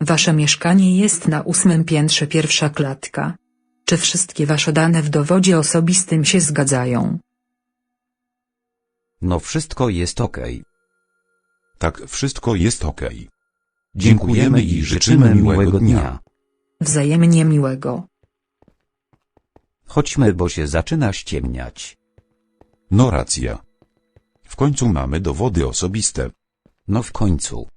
Wasze mieszkanie jest na ósmym piętrze pierwsza klatka. Czy wszystkie wasze dane w dowodzie osobistym się zgadzają? No wszystko jest okej. Tak, wszystko jest okej. Dziękujemy i życzymy miłego dnia. Wzajemnie miłego. Chodźmy, bo się zaczyna ściemniać. No racja. W końcu mamy dowody osobiste. No w końcu.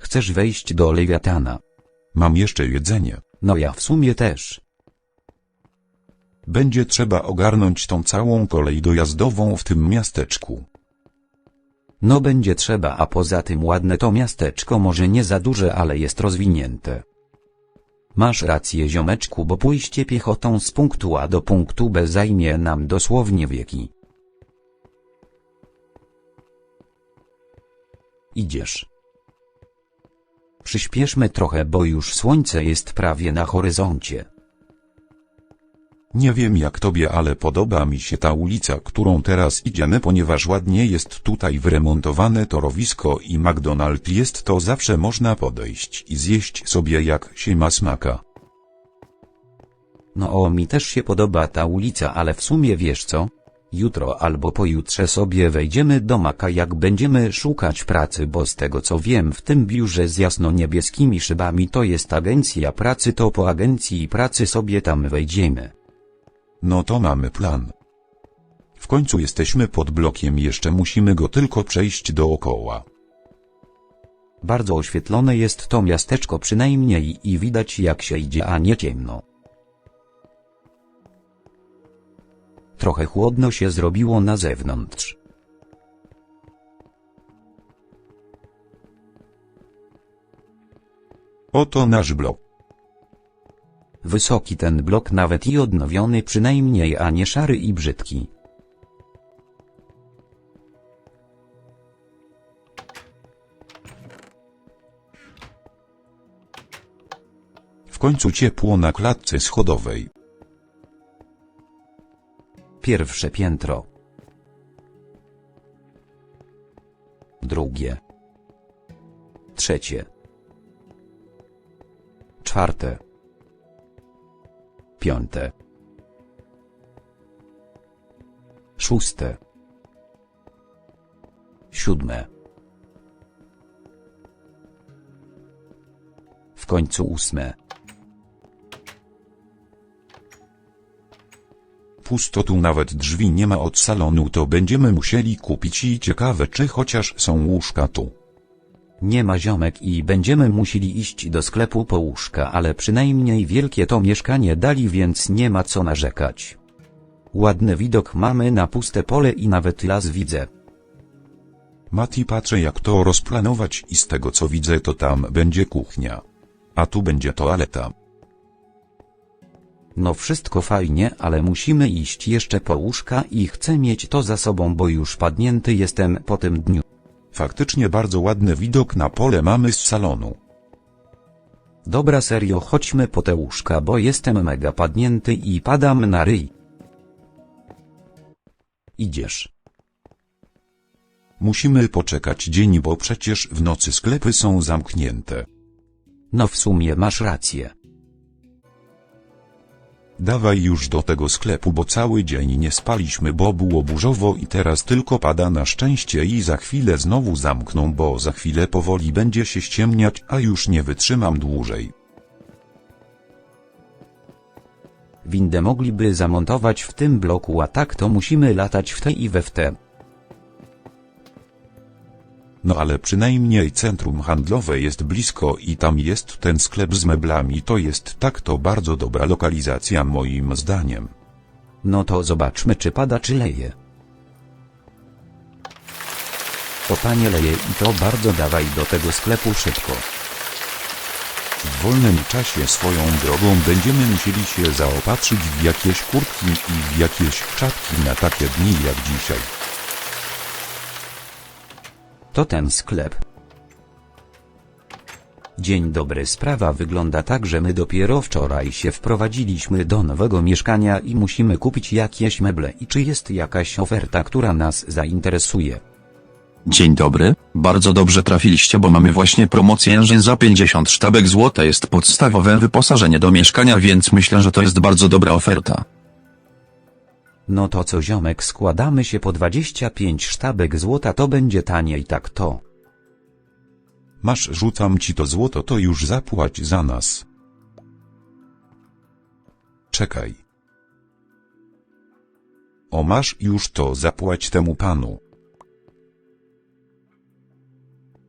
Chcesz wejść do Lewiatana? Mam jeszcze jedzenie. No ja w sumie też. Będzie trzeba ogarnąć tą całą kolej dojazdową w tym miasteczku. No będzie trzeba, a poza tym ładne to miasteczko może nie za duże, ale jest rozwinięte. Masz rację ziomeczku, bo pójście piechotą z punktu A do punktu B zajmie nam dosłownie wieki. Idziesz. Przyspieszmy trochę, bo już słońce jest prawie na horyzoncie. Nie wiem jak tobie, ale podoba mi się ta ulica, którą teraz idziemy, ponieważ ładnie jest tutaj wyremontowane torowisko i McDonald jest to zawsze można podejść i zjeść sobie jak się ma smaka. No o mi też się podoba ta ulica, ale w sumie wiesz co? Jutro albo pojutrze sobie wejdziemy do Maka jak będziemy szukać pracy, bo z tego co wiem w tym biurze z jasno-niebieskimi szybami to jest agencja pracy, to po agencji pracy sobie tam wejdziemy. No to mamy plan. W końcu jesteśmy pod blokiem, jeszcze musimy go tylko przejść dookoła. Bardzo oświetlone jest to miasteczko przynajmniej i widać jak się idzie, a nie ciemno. Trochę chłodno się zrobiło na zewnątrz. Oto nasz blok. Wysoki ten blok nawet i odnowiony przynajmniej, a nie szary i brzydki. W końcu ciepło na klatce schodowej. Pierwsze piętro. Drugie. Trzecie. Czwarte. Piąte. Szóste. Siódme. W końcu ósme. Pusto tu nawet drzwi nie ma od salonu, to będziemy musieli kupić i ciekawe czy chociaż są łóżka tu. Nie ma ziomek i będziemy musieli iść do sklepu po łóżka, ale przynajmniej wielkie to mieszkanie dali, więc nie ma co narzekać. Ładny widok mamy na puste pole i nawet las widzę. Mati patrzę jak to rozplanować i z tego co widzę to tam będzie kuchnia. A tu będzie toaleta. No wszystko fajnie, ale musimy iść jeszcze po łóżka i chcę mieć to za sobą, bo już padnięty jestem po tym dniu. Faktycznie bardzo ładny widok na pole mamy z salonu. Dobra serio chodźmy po te łóżka, bo jestem mega padnięty i padam na ryj. Idziesz. Musimy poczekać dzień, bo przecież w nocy sklepy są zamknięte. No w sumie masz rację. Dawaj już do tego sklepu, bo cały dzień nie spaliśmy, bo było burzowo i teraz tylko pada na szczęście i za chwilę znowu zamkną, bo za chwilę powoli będzie się ściemniać, a już nie wytrzymam dłużej. Windę mogliby zamontować w tym bloku, a tak to musimy latać w te i we w te. No ale przynajmniej centrum handlowe jest blisko i tam jest ten sklep z meblami, to jest tak to bardzo dobra lokalizacja moim zdaniem. No to zobaczmy czy pada czy leje. O panie leje i to bardzo dawaj do tego sklepu szybko. W wolnym czasie swoją drogą będziemy musieli się zaopatrzyć w jakieś kurtki i w jakieś czapki na takie dni jak dzisiaj. To ten sklep. Dzień dobry, sprawa wygląda tak, że my dopiero wczoraj się wprowadziliśmy do nowego mieszkania i musimy kupić jakieś meble i czy jest jakaś oferta, która nas zainteresuje. Dzień dobry, bardzo dobrze trafiliście, bo mamy właśnie promocję Engine za 50 sztabek złota jest podstawowe wyposażenie do mieszkania, więc myślę, że to jest bardzo dobra oferta. No to co ziomek składamy się po 25 sztabek złota to będzie taniej tak to. Masz rzucam ci to złoto to już zapłać za nas. Czekaj. O masz już to zapłać temu panu.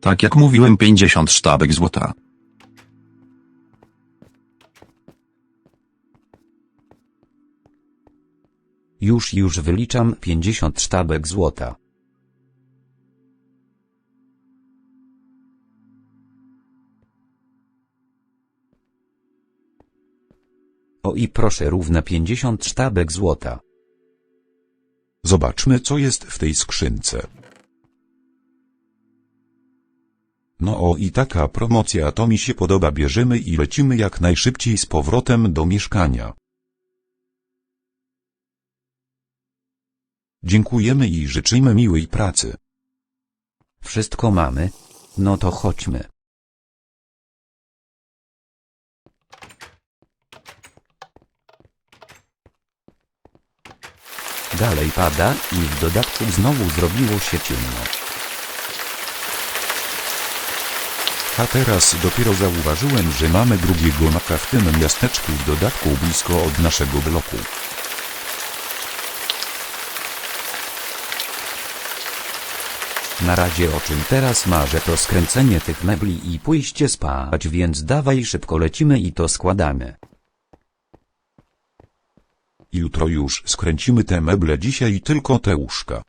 Tak jak mówiłem 50 sztabek złota. Już już wyliczam 50 sztabek złota. O i proszę równe 50 sztabek złota. Zobaczmy co jest w tej skrzynce. No o i taka promocja to mi się podoba bierzemy i lecimy jak najszybciej z powrotem do mieszkania. Dziękujemy i życzymy miłej pracy. Wszystko mamy? No to chodźmy. Dalej pada i w dodatku znowu zrobiło się ciemno. A teraz dopiero zauważyłem, że mamy drugiego maka w tym miasteczku w dodatku blisko od naszego bloku. Na razie o czym teraz marzę to skręcenie tych mebli i pójście spać więc dawaj szybko lecimy i to składamy. Jutro już skręcimy te meble dzisiaj tylko te łóżka.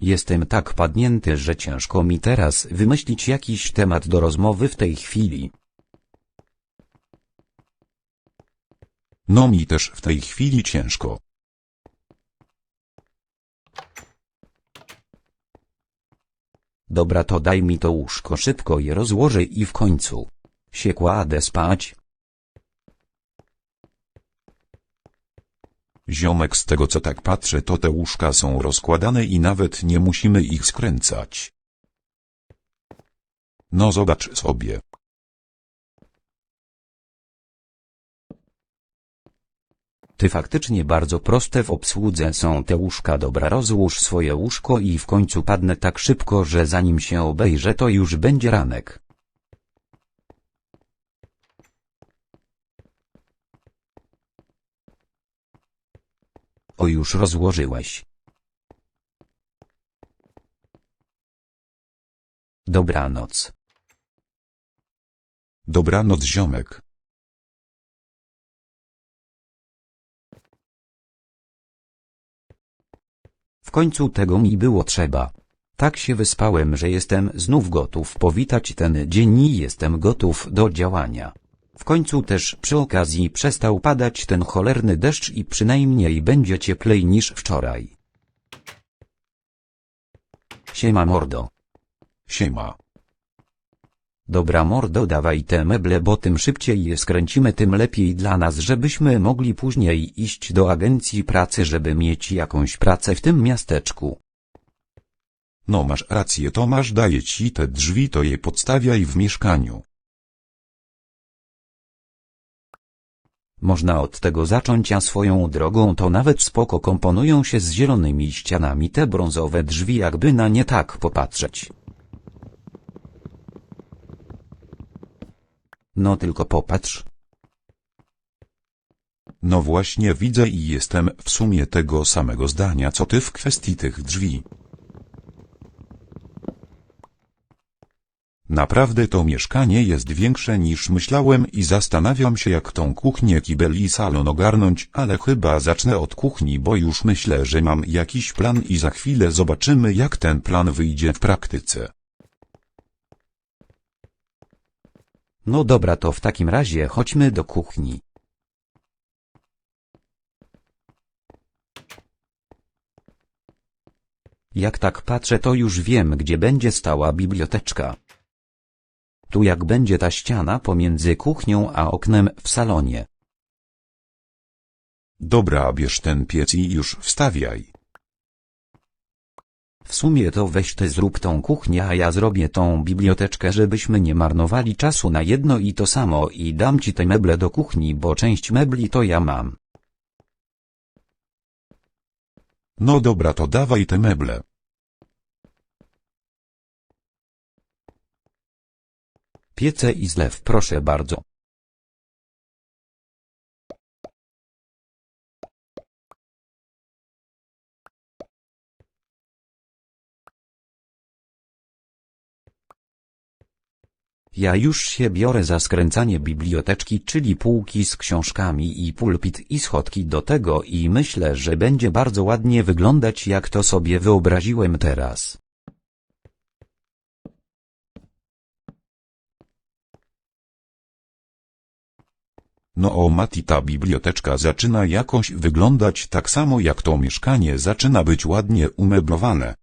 Jestem tak padnięty, że ciężko mi teraz wymyślić jakiś temat do rozmowy w tej chwili. No mi też w tej chwili ciężko. Dobra to daj mi to łóżko szybko je rozłożę i w końcu się kładę spać. Ziomek z tego co tak patrzę to te łóżka są rozkładane i nawet nie musimy ich skręcać. No zobacz sobie. Ty faktycznie bardzo proste w obsłudze są te łóżka dobra rozłóż swoje łóżko i w końcu padnę tak szybko, że zanim się obejrzę to już będzie ranek. O już rozłożyłeś. Dobranoc. Dobranoc ziomek. W końcu tego mi było trzeba. Tak się wyspałem, że jestem znów gotów powitać ten dzień i jestem gotów do działania. W końcu też przy okazji przestał padać ten cholerny deszcz i przynajmniej będzie cieplej niż wczoraj. Siema mordo. Siema. Dobra mordo dawaj te meble, bo tym szybciej je skręcimy tym lepiej dla nas, żebyśmy mogli później iść do agencji pracy, żeby mieć jakąś pracę w tym miasteczku. No masz rację to masz daję ci te drzwi to je podstawiaj w mieszkaniu. Można od tego zacząć, a swoją drogą to nawet spoko komponują się z zielonymi ścianami te brązowe drzwi, jakby na nie tak popatrzeć. No tylko popatrz. No właśnie widzę i jestem w sumie tego samego zdania co ty w kwestii tych drzwi. Naprawdę to mieszkanie jest większe niż myślałem i zastanawiam się jak tą kuchnię, kibel i salon ogarnąć, ale chyba zacznę od kuchni, bo już myślę, że mam jakiś plan i za chwilę zobaczymy jak ten plan wyjdzie w praktyce. No dobra to w takim razie chodźmy do kuchni. Jak tak patrzę to już wiem gdzie będzie stała biblioteczka. Tu jak będzie ta ściana pomiędzy kuchnią a oknem w salonie. Dobra, bierz ten piec i już wstawiaj. W sumie to weź ty zrób tą kuchnię, a ja zrobię tą biblioteczkę, żebyśmy nie marnowali czasu na jedno i to samo i dam ci te meble do kuchni, bo część mebli to ja mam. No dobra, to dawaj te meble. Piece i zlew proszę bardzo. Ja już się biorę za skręcanie biblioteczki, czyli półki z książkami i pulpit i schodki do tego i myślę, że będzie bardzo ładnie wyglądać jak to sobie wyobraziłem teraz. No o Mati ta biblioteczka zaczyna jakoś wyglądać tak samo jak to mieszkanie zaczyna być ładnie umeblowane.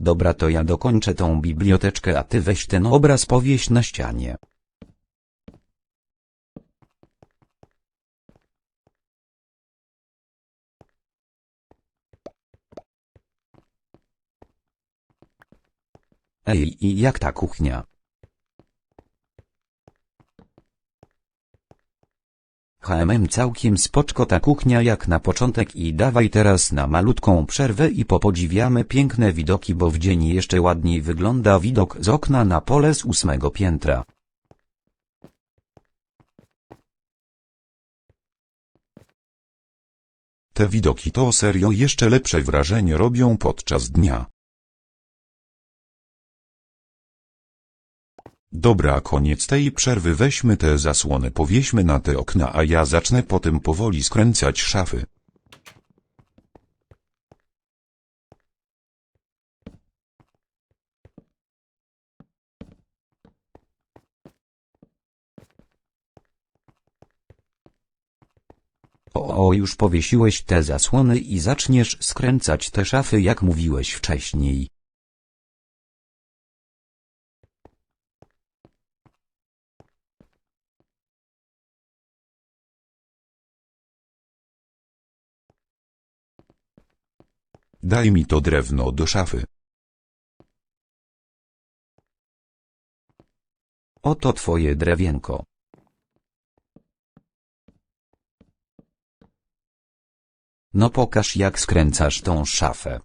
Dobra to ja dokończę tą biblioteczkę a ty weź ten obraz powieś na ścianie. Ej i jak ta kuchnia? HMM całkiem spoczko ta kuchnia jak na początek i dawaj teraz na malutką przerwę i popodziwiamy piękne widoki bo w dzień jeszcze ładniej wygląda widok z okna na pole z ósmego piętra. Te widoki to serio jeszcze lepsze wrażenie robią podczas dnia. Dobra, koniec tej przerwy weźmy te zasłony powieśmy na te okna, a ja zacznę potem powoli skręcać szafy. O, o już powiesiłeś te zasłony i zaczniesz skręcać te szafy jak mówiłeś wcześniej. Daj mi to drewno do szafy. Oto twoje drewienko. No pokaż jak skręcasz tą szafę.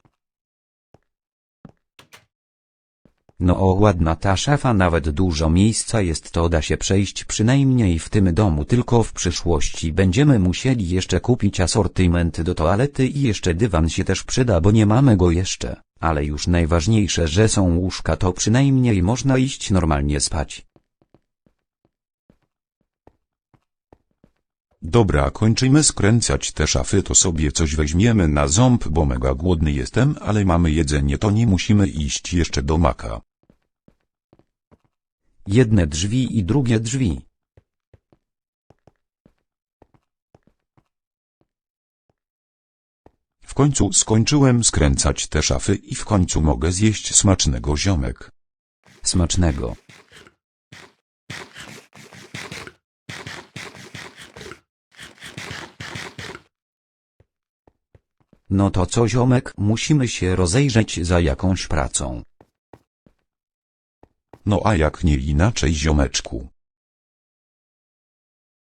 No o ładna ta szafa nawet dużo miejsca jest to da się przejść przynajmniej w tym domu tylko w przyszłości będziemy musieli jeszcze kupić asortyment do toalety i jeszcze dywan się też przyda bo nie mamy go jeszcze, ale już najważniejsze że są łóżka to przynajmniej można iść normalnie spać. Dobra, kończymy skręcać te szafy, to sobie coś weźmiemy na ząb, bo mega głodny jestem, ale mamy jedzenie, to nie musimy iść jeszcze do maka. Jedne drzwi i drugie drzwi. W końcu skończyłem skręcać te szafy i w końcu mogę zjeść smacznego ziomek. Smacznego. No to co ziomek, musimy się rozejrzeć za jakąś pracą. No a jak nie inaczej ziomeczku.